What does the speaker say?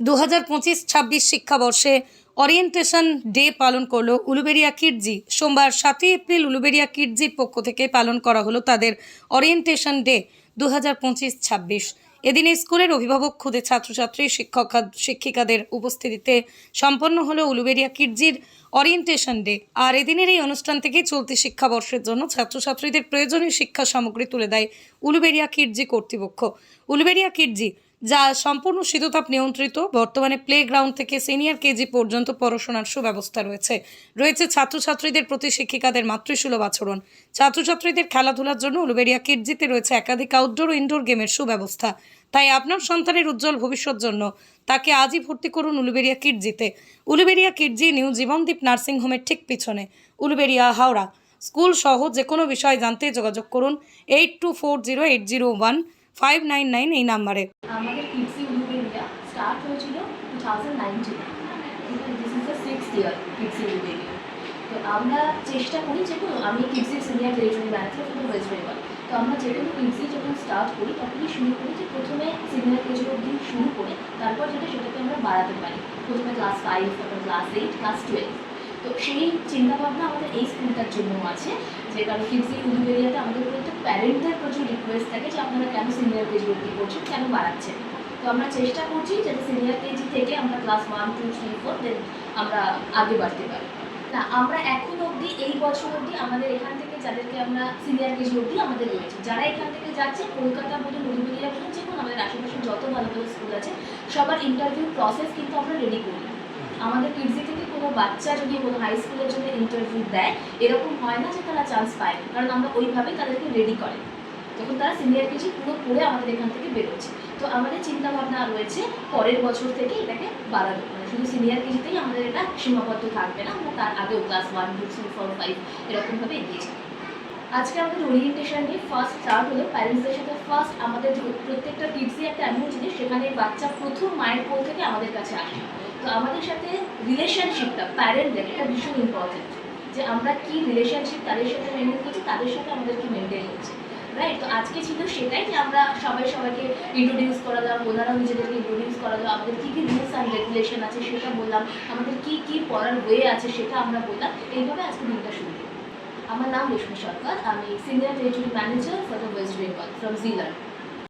দু হাজার পঁচিশ, ছাব্বিশ শিক্ষাবর্ষে অরিয়েন্টেশন ডে পালন করল উলুবেরিয়া কিডজি। সোমবার সাতই এপ্রিল উলুবেরিয়া কিডজির পক্ষ থেকে পালন করা হলো তাদের অরিয়েন্টেশন ডে দু হাজার পঁচিশ, ছাব্বিশ। এদিনে স্কুলের অভিভাবক খুদে ছাত্রছাত্রী, শিক্ষক শিক্ষিকাদের উপস্থিতিতে সম্পন্ন হলো উলুবেরিয়া কিডজির অরিয়েন্টেশন ডে আর এদিনের এই অনুষ্ঠান থেকে চলতি শিক্ষাবর্ষের জন্য ছাত্রছাত্রীদের প্রয়োজনীয় শিক্ষা সামগ্রী তুলে দেয় উলুবেরিয়া কিডজি কর্তৃপক্ষ। উলুবেরিয়া কিডজি যা সম্পূর্ণ শীততাপ নিয়ন্ত্রিত। বর্তমানে প্লে গ্রাউন্ড থেকে সিনিয়র কেজি পর্যন্ত পড়াশোনার সুব্যবস্থা রয়েছে। রয়েছে ছাত্রছাত্রীদের প্রতি শিক্ষিকাদের মাতৃসুলভ আচরণ। ছাত্রছাত্রীদের খেলাধুলার জন্য উলুবেরিয়া কিডজিতে রয়েছে একাধিক আউটডোর ও ইনডোর গেমের সুব্যবস্থা। তাই আপনার সন্তানের উজ্জ্বল ভবিষ্যৎ জন্য তাকে আজই ভর্তি করুন Uluberia কিডজিতে Uluberia Kidzee new Jibandeep nursing হোমের ঠিক পিছনে উলুবেরিয়া হাওড়া। স্কুল সহ যে কোনো বিষয় জানতে যোগাযোগ করুন eight two four zero eight zero one five nine nine এই নাম্বারে। আমাদের কিডসি উলুবেরিয়া স্টার্ট হয়েছিল two thousand নাইনটিনে this is the six year Kidzee Uluberia তো আমরা চেষ্টা করি যে আমি Kidzee senior territory manager for West Bengal তো আমরা যে কিডসি যখন স্টার্ট করি, তখনই শুরু করি যে প্রথমে সিনিয়র কেজি অবধি শুরু করে, তারপর যেটা সেটাকে আমরা বাড়াতে পারি। প্রথমে ক্লাস ফাইভ তারপর ক্লাস এইট ক্লাস টুয়েলভ তো সেই চিন্তাভাবনা আমাদের এই স্কুলটার জন্য আছে, যে কারণ কিডসি উলুবেরিয়াতে আমাদের প্রত্যেক প্যারেন্টদের প্রচুর রিকোয়েস্ট থাকে যে আপনারা কেন সিনিয়র কেজি অবধি করছেন, কেন বাড়াচ্ছেন। তো আমরা চেষ্টা করছি যাতে সিনিয়র কেজি থেকে আমরা class one two three four then আমরা আগে বাড়তে পারি। না আমরা এখন অবধি এই বছর অবধি আমাদের এখান থেকে যাদেরকে আমরা সিনিয়র কেজি অবধি আমাদের রয়েছে। যারা এখান থেকে যাচ্ছে, কলকাতা বলুন উলুবেরিয়া বলুন, যে আমাদের আশেপাশে যত ভালো ভালো স্কুল আছে, সবার ইন্টারভিউ প্রসেস কিন্তু আমরা রেডি করি আমাদের কিডজি থেকে কোনো বাচ্চা যদি কোনো হাই স্কুলের জন্য ইন্টারভিউ দেয়, এরকম হয় না যে তারা চান্স পায়। কারণ আমরা ওইভাবে তাদেরকে রেডি করে। যখন তারা সিনিয়র কেজি পুরো পড়ে আমাদের এখান থেকে বেরোচ্ছে। তো আমাদের চিন্তা ভাবনা রয়েছে, পরের বছর থেকে এটাকে বাড়ানো। মানে শুধু সিনিয়র কেজিতেই আমাদের এটা সীমাবদ্ধ থাকবে না, আমরা তার আগেও class one two three four five এরকমভাবে এগিয়ে যাব। আজকে আমাদের ওরিয়েন্টেশন নিয়ে ফার্স্ট স্টার্ট হলো। প্যারেন্টসদের সাথে ফার্স্ট আমাদের প্রত্যেকটা কিডসই একটা এমন জিনিস সেখানে বাচ্চা প্রথম মায়ের কোল থেকে আমাদের কাছে আসে। তো আমাদের সাথে রিলেশনশিপটা প্যারেন্টদের এটা ভীষণ ইম্পর্টেন্ট যে আমরা কি রিলেশনশিপ তাদের সাথে মেনটেন করছি, তাদের সাথে আমাদের কি মেনটেন হচ্ছে রাইট তো আজকে ছিল সেটাই যে আমরা সবাই সবাইকে ইন্ট্রোডিউস করালাম ওনারাও নিজেদেরকে ইন্ট্রোডিউস করালাম, আমাদের কী কী রুলস অ্যান্ড রেগুলেশন আছে সেটা বললাম, আমাদের কী কী পড়ার ওয়ে আছে সেটা আমরা বললাম। এইভাবে আজকে দিনটা শুরু। আমার নাম রেশমি সরকার, আমি senior territory manager for the West Bengal from জিলার